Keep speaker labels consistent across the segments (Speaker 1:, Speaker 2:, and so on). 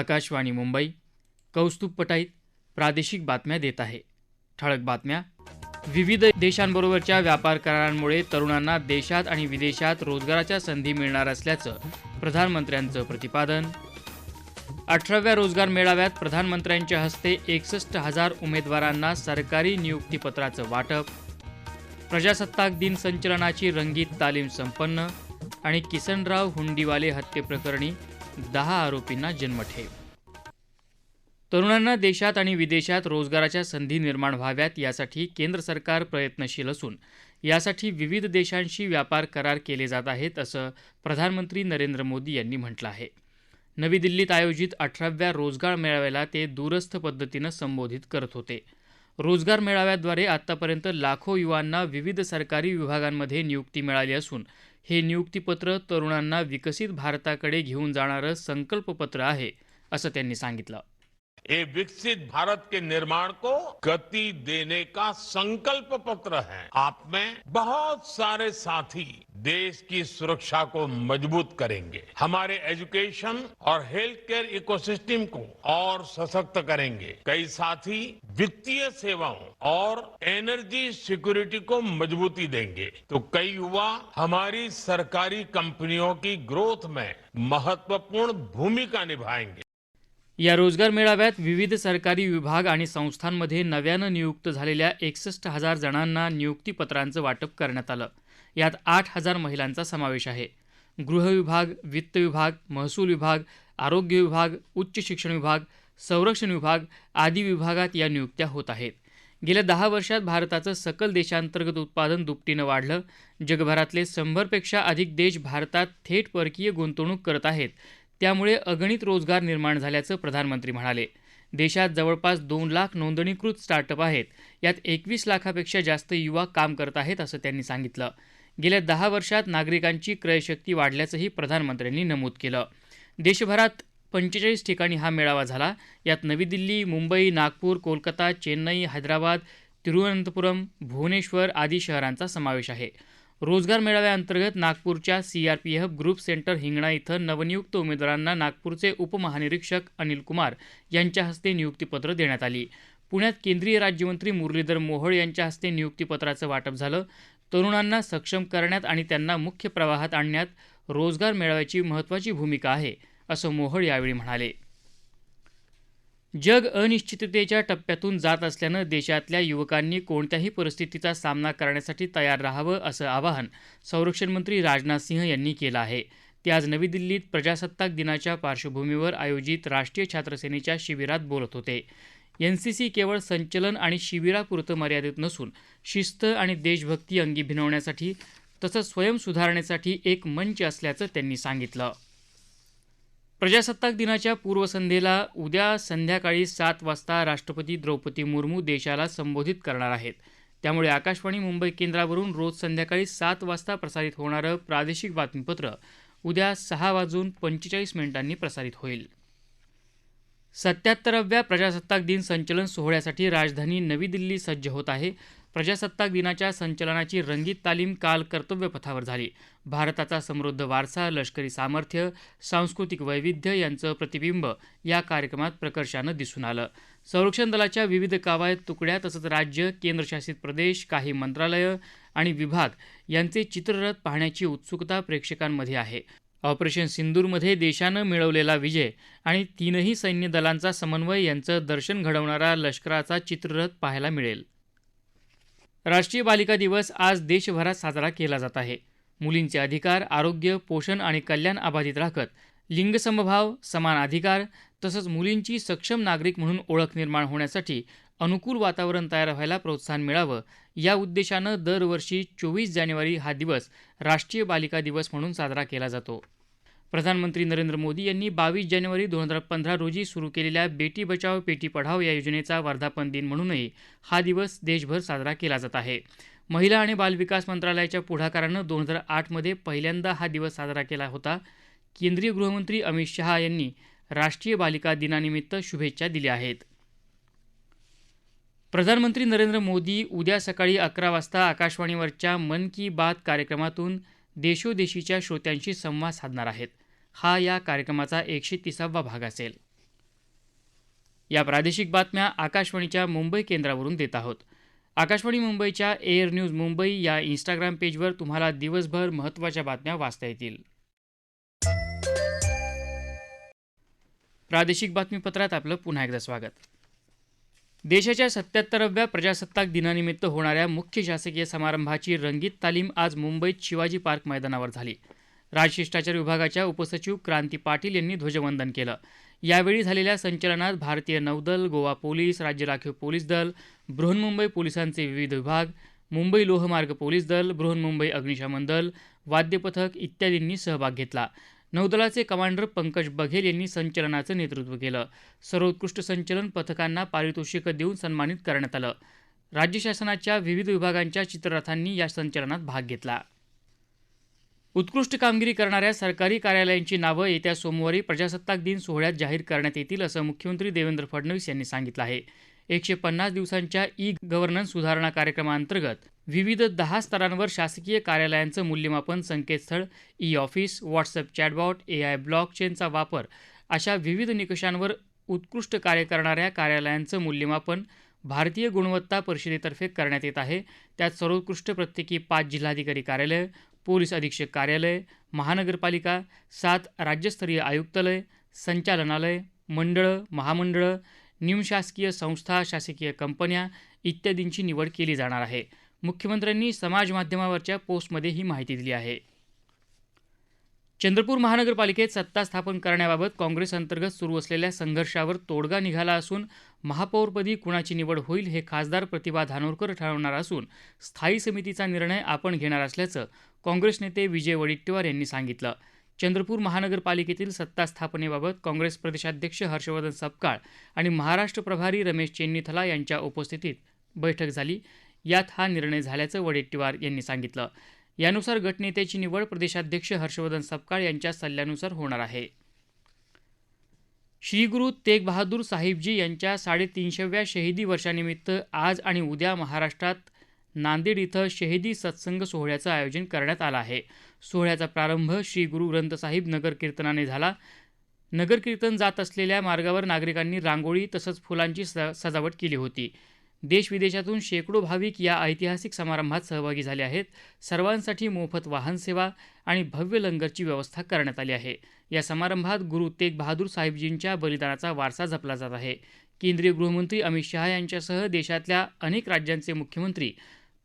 Speaker 1: आकाशवाणी मुंबई कौस्तुभ पटाईत प्रादेशिक बातम्या देत आहे ठळक बातम्या विविध देशांबरोबरच्या व्यापार करारांमुळे तरुणांना देशात आणि विदेशात रोजगाराच्या संधी मिळणार असल्याचं प्रधानमंत्र्यांचं प्रतिपादन अठराव्या रोजगार मेळाव्यात प्रधानमंत्र्यांच्या हस्ते एकसष्ट हजार उमेदवारांना सरकारी नियुक्तीपत्राचं वाटप प्रजासत्ताक दिन संचलनाची रंगीत तालीम संपन्न आणि किसनराव हुंडीवाले हत्येप्रकरणी दहा आरोपींना जन्मठेप तरुणांना देशात आणि विदेशात रोजगाराच्या संधी निर्माण व्हाव्यात यासाठी केंद्र सरकार प्रयत्नशील असून यासाठी विविध देशांशी व्यापार करार केले जात आहेत असं प्रधानमंत्री नरेंद्र मोदी यांनी म्हटलं आहे नवी दिल्लीत आयोजित अठराव्या रोजगार मेळाव्याला ते दूरस्थ पद्धतीनं संबोधित करत होते रोजगार मेळाव्याद्वारे आतापर्यंत लाखो युवांना विविध सरकारी विभागांमध्ये नियुक्ती मिळाली असून हे नियुक्तीपत्र तरुणांना विकसित भारताकडे घेऊन जाणारं संकल्पपत्र आहे असं त्यांनी सांगितलं ये विकसित भारत के निर्माण को गति देने का संकल्प पत्र है आप में बहुत सारे साथी देश की सुरक्षा को मजबूत करेंगे हमारे एजुकेशन और हेल्थ केयर इकोसिस्टम को और सशक्त करेंगे कई साथी वित्तीय सेवाओं और एनर्जी सिक्योरिटी को मजबूती देंगे तो कई युवा हमारी सरकारी कंपनियों की ग्रोथ में महत्वपूर्ण भूमिका निभाएंगे
Speaker 2: या रोजगार मेळाव्यात विविध सरकारी विभाग आणि संस्थांमध्ये नव्यानं नियुक्त झालेल्या एकसष्ट हजार जणांना नियुक्तीपत्रांचं वाटप करण्यात आलं यात आठ हजार महिलांचा समावेश आहे गृह विभाग वित्त विभाग महसूल विभाग आरोग्य विभाग उच्च शिक्षण विभाग संरक्षण विभाग आदी विभागात या नियुक्त्या होत आहेत गेल्या दहा वर्षात भारताचं सकल देशांतर्गत उत्पादन दुपटीनं वाढलं जगभरातले शंभरपेक्षा अधिक देश भारतात थेट परकीय गुंतवणूक करत आहेत त्यामुळे अगणित रोजगार निर्माण झाल्याचं प्रधानमंत्री म्हणाले देशात जवळपास दोन लाख नोंदणीकृत स्टार्टअप आहेत यात एकवीस लाखापेक्षा जास्त युवा काम करत आहेत असं त्यांनी सांगितलं गेल्या दहा वर्षात नागरिकांची क्रयशक्ती वाढल्याचंही प्रधानमंत्र्यांनी नमूद केलं देशभरात पंचेचाळीस ठिकाणी हा मेळावा झाला यात नवी दिल्ली मुंबई नागपूर कोलकाता चेन्नई हैदराबाद तिरुवनंतपुरम भुवनेश्वर आदी शहरांचा समावेश आहे रोजगार मेळाव्याअंतर्गत नागपूरच्या सीआरपीएफ ग्रुप सेंटर हिंगणा इथं नवनियुक्त उमेदवारांना नागपूरचे उपमहानिरीक्षक अनिल कुमार यांच्या हस्ते नियुक्तीपत्र देण्यात आली पुण्यात केंद्रीय राज्यमंत्री मुरलीधर मोहोळ यांच्या हस्ते नियुक्तीपत्राचं वाटप झालं तरुणांना सक्षम करण्यात आणि त्यांना मुख्य प्रवाहात आणण्यात रोजगार मेळाव्याची महत्त्वाची भूमिका आहे असं मोहोळ यावेळी म्हणाले
Speaker 3: जग अनिश्चिततेच्या टप्प्यातून जात असल्यानं देशातल्या युवकांनी कोणत्याही परिस्थितीचा सामना करण्यासाठी तयार राहावं असं आवाहन संरक्षण मंत्री राजनाथ सिंह यांनी केलं आहे ते आज नवी दिल्लीत प्रजासत्ताक दिनाच्या पार्श्वभूमीवर आयोजित राष्ट्रीय छात्रसेनेच्या शिबिरात बोलत होते एन सी सी केवळ संचलन आणि शिबिरापुरतं मर्यादित नसून शिस्त आणि देशभक्ती अंगी भिनवण्यासाठी तसंच स्वयं सुधारणेसाठी एक मंच असल्याचं त्यांनी सांगितलं
Speaker 4: प्रजासत्ताक दिनाच्या पूर्वसंध्येला उद्या संध्याकाळी सात वाजता राष्ट्रपती द्रौपदी मुर्मू देशाला संबोधित करणार आहेत त्यामुळे आकाशवाणी मुंबई केंद्रावरून रोज संध्याकाळी सात वाजता प्रसारित होणारं प्रादेशिक बातमीपत्र उद्या सहा वाजून पंचेचाळीस मिनिटांनी प्रसारित होईल सत्याहत्तराव्या प्रजासत्ताक दिन संचलन सोहळ्यासाठी राजधानी नवी दिल्ली सज्ज होत आहे प्रजासत्ताक दिनाच्या संचलनाची रंगीत तालीम काल कर्तव्यपथावर झाली भारताचा समृद्ध वारसा लष्करी सामर्थ्य सांस्कृतिक वैविध्य यांचं प्रतिबिंब या कार्यक्रमात प्रकर्षानं दिसून आलं संरक्षण दलाच्या विविध कावायत तुकड्या तसंच राज्य केंद्रशासित प्रदेश काही मंत्रालयं आणि विभाग यांचे चित्ररथ पाहण्याची उत्सुकता प्रेक्षकांमध्ये आहे ऑपरेशन सिंदूरमध्ये देशानं मिळवलेला विजय आणि तीनही सैन्य दलांचा समन्वय यांचं दर्शन घडवणारा लष्कराचा चित्ररथ पाहायला मिळेल
Speaker 5: राष्ट्रीय बालिका दिवस आज देशभरात साजरा केला जात आहे मुलींचे अधिकार आरोग्य पोषण आणि कल्याण अबाधित राखत लिंगसमभाव समान अधिकार तसंच मुलींची सक्षम नागरिक म्हणून ओळख निर्माण होण्यासाठी अनुकूल वातावरण तयार व्हायला प्रोत्साहन मिळावं या उद्देशानं दरवर्षी चोवीस जानेवारी हा दिवस राष्ट्रीय बालिका दिवस म्हणून साजरा केला जातो प्रधानमंत्री नरेंद्र मोदी यांनी बावीस जानेवारी दोन हजार पंधरा रोजी सुरू केलेल्या बेटी बचाओ बेटी पढाओ या योजनेचा वर्धापन दिन म्हणूनही हा दिवस देशभर साजरा केला जात आहे महिला आणि बालविकास मंत्रालयाच्या पुढाकारानं दोन हजार आठमध्ये पहिल्यांदा हा दिवस साजरा केला होता केंद्रीय गृहमंत्री अमित शहा यांनी राष्ट्रीय बालिका दिनानिमित्त शुभेच्छा दिल्या आहेत प्रधानमंत्री नरेंद्र मोदी उद्या सकाळी अकरा वाजता आकाशवाणीवरच्या मन की बात कार्यक्रमातून देशोदेशीच्या श्रोत्यांशी संवाद साधणार आहेत हा या कार्यक्रमाचा एकशे तिसावा भाग असेल या प्रादेशिक बातम्या आकाशवाणीच्या मुंबई केंद्रावरून देत आहोत आकाशवाणी मुंबईच्या एअर न्यूज मुंबई या इंस्टाग्राम पेजवर तुम्हाला दिवसभर महत्वाच्या बातम्या वाचता येतील प्रादेशिक बातमीपत्रात आपलं पुन्हा एकदा स्वागत देशाच्या सत्याहत्तराव्या प्रजासत्ताक दिनानिमित्त होणाऱ्या मुख्य शासकीय समारंभाची रंगीत तालीम आज मुंबईत शिवाजी पार्क मैदानावर झाली राजशिष्टाचार विभागाच्या उपसचिव क्रांती पाटील यांनी ध्वजवंदन केलं यावेळी झालेल्या संचलनात भारतीय नौदल गोवा पोलीस राज्य राखीव पोलीस दल बृहन्मुंबई पोलिसांचे विविध विभाग मुंबई लोहमार्ग पोलीस दल बृहन्मुंबई अग्निशमन दल वाद्यपथक इत्यादींनी सहभाग घेतला नौदलाचे कमांडर पंकज बघेल यांनी संचलनाचं नेतृत्व केलं सर्वोत्कृष्ट संचलन पथकांना पारितोषिकं देऊन सन्मानित करण्यात आलं राज्य शासनाच्या विविध विभागांच्या चित्ररथांनी या संचलनात भाग घेतला
Speaker 6: उत्कृष्ट कामगिरी करणाऱ्या सरकारी कार्यालयांची नावं येत्या सोमवारी प्रजासत्ताक दिन सोहळ्यात जाहीर करण्यात येतील असं मुख्यमंत्री देवेंद्र फडणवीस यांनी सांगितलं आहे एकशे पन्नास दिवसांच्या ई गव्हर्नन्स सुधारणा कार्यक्रमाअंतर्गत विविध दहा स्तरांवर शासकीय कार्यालयांचं मूल्यमापन संकेतस्थळ E office WhatsApp chatbot A I ब्लॉकचेनचा वापर अशा विविध निकषांवर उत्कृष्ट कार्य करणाऱ्या कार्यालयांचं मूल्यमापन भारतीय गुणवत्ता परिषदेतर्फे करण्यात येत आहे त्यात सर्वोत्कृष्ट प्रत्येकी पाच जिल्हाधिकारी कार्यालय पोलीस अधीक्षक कार्यालय महानगरपालिका सात राज्यस्तरीय आयुक्तालय संचालनालय मंडळं महामंडळं निमशासकीय संस्था शासकीय कंपन्या इत्यादींची निवड केली जाणार आहे मुख्यमंत्र्यांनी समाज पोस्टमध्ये ही माहिती दिली आहे
Speaker 7: चंद्रपूर महानगरपालिकेत सत्ता स्थापन करण्याबाबत काँग्रेस अंतर्गत सुरू असलेल्या संघर्षावर तोडगा निघाला असून महापौरपदी कुणाची निवड होईल हे खासदार प्रतिभा धानोरकर ठरवणार असून स्थायी समितीचा निर्णय आपण घेणार असल्याचं काँग्रेस नेते विजय वडेट्टीवार यांनी सांगितलं चंद्रपूर महानगरपालिकेतील सत्ता स्थापनेबाबत काँग्रेस प्रदेशाध्यक्ष हर्षवर्धन सपकाळ आणि महाराष्ट्र प्रभारी रमेश चेन्नीथला यांच्या उपस्थितीत बैठक झाली यात हा निर्णय झाल्याचं वडेट्टीवार यांनी सांगितलं यानुसार गटनेत्याची निवड प्रदेशाध्यक्ष हर्षवर्धन सपकाळ यांच्या सल्ल्यानुसार होणार आहे
Speaker 8: श्री गुरु तेग बहादूर साहिबजी यांच्या साडेतीनशेव्या शहीदी वर्षानिमित्त आज आणि उद्या महाराष्ट्रात नांदेड इथं शहीदी सत्संग सोहळ्याचं आयोजन करण्यात आलं आहे सोहळ्याचा प्रारंभ श्री गुरु ग्रंथसाहिब नगर कीर्तनाने झाला नगर कीर्तन जात असलेल्या मार्गावर नागरिकांनी रांगोळी तसंच फुलांची स सजावट केली होती देशविदेशातून शेकडो भाविक या ऐतिहासिक समारंभात सहभागी झाले आहेत सर्वांसाठी मोफत वाहन सेवा आणि भव्य लंगरची व्यवस्था करण्यात आली आहे या समारंभात गुरु तेग बहादूर साहेबजींच्या बलिदानाचा वारसा जपला जात आहे केंद्रीय गृहमंत्री अमित शहा यांच्यासह देशातल्या अनेक राज्यांचे मुख्यमंत्री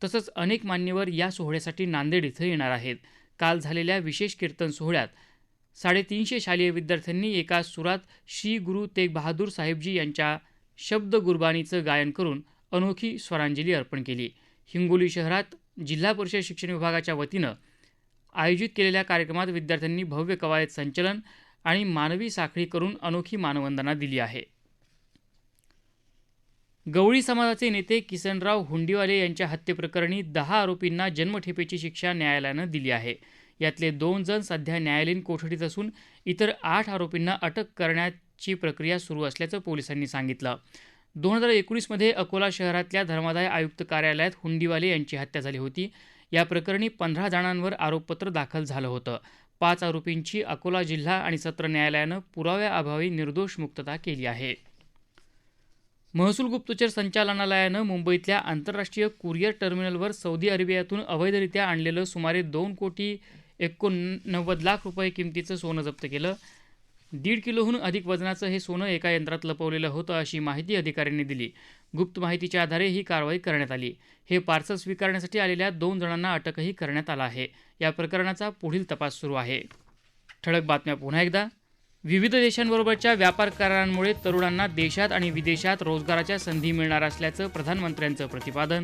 Speaker 8: तसंच अनेक मान्यवर या सोहळ्यासाठी नांदेड इथं येणार आहेत काल झालेल्या विशेष कीर्तन सोहळ्यात साडेतीनशे शालेय विद्यार्थ्यांनी एका सुरात श्री गुरु तेग बहादूर साहेबजी यांच्या शब्द गुरबाणीचं गायन करून अनोखी स्वरांजली अर्पण केली हिंगोली शहरात जिल्हा परिषद शिक्षण विभागाच्या वतीनं आयोजित केलेल्या कार्यक्रमात विद्यार्थ्यांनी भव्य कवायत संचलन आणि मानवी साखळी करून अनोखी मानवंदना दिली आहे
Speaker 9: गवळी समाजाचे नेते किसनराव हुंडीवाले यांच्या हत्येप्रकरणी दहा आरोपींना जन्मठेपेची शिक्षा न्यायालयानं दिली आहे यातले दोन जण सध्या न्यायालयीन कोठडीत असून इतर आठ आरोपींना अटक करण्याची प्रक्रिया सुरू असल्याचं पोलिसांनी सांगितलं दोन हजार एकोणीसमध्ये अकोला शहरातल्या धर्मादाय आयुक्त कार्यालयात हुंडीवाले यांची हत्या झाली होती या प्रकरणी पंधरा जणांवर आरोपपत्र दाखल झालं होतं पाच आरोपींची अकोला जिल्हा आणि सत्र न्यायालयानं पुराव्याअभावी निर्दोष मुक्तता केली आहे
Speaker 10: महसूल गुप्तचर संचालनालयानं मुंबईतल्या आंतरराष्ट्रीय कुरिअर टर्मिनलवर सौदी अरेबियातून अवैधरित्या आणलेलं सुमारे दोन कोटी एकोणनव्वद लाख रुपये किमतीचं सोनं जप्त केलं दीड किलोहून अधिक वजनाचं हे सोनं एका यंत्रात लपवलेलं होतं अशी माहिती अधिकाऱ्यांनी दिली गुप्त माहितीच्या आधारे ही कारवाई करण्यात आली हे पार्सल स्वीकारण्यासाठी आलेल्या दोन जणांना अटकही करण्यात आला आहे या प्रकरणाचा पुढील तपास सुरू आहे ठळक बातम्या पुन्हा एकदा विविध देशांबरोबरच्या व्यापार करारांमुळे तरुणांना देशात आणि विदेशात रोजगाराच्या संधी मिळणार असल्याचं प्रधानमंत्र्यांचं प्रतिपादन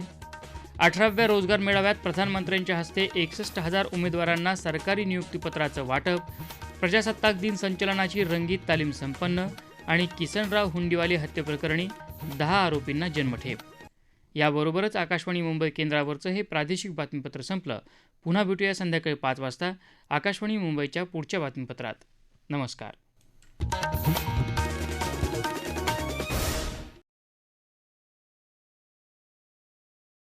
Speaker 10: अठराव्या रोजगार मेळाव्यात प्रधानमंत्र्यांच्या हस्ते एकसष्ट हजार उमेदवारांना सरकारी नियुक्तीपत्राचं वाटप प्रजासत्ताक दिन संचलनाची रंगीत तालीम संपन्न आणि किसनराव हुंडीवाले हत्येप्रकरणी दहा आरोपींना जन्मठेप याबरोबरच आकाशवाणी मुंबई केंद्रावरचं हे प्रादेशिक बातमीपत्र संपलं पुन्हा भेटूया संध्याकाळी पाच वाजता आकाशवाणी मुंबईच्या पुढच्या बातमीपत्रात नमस्कार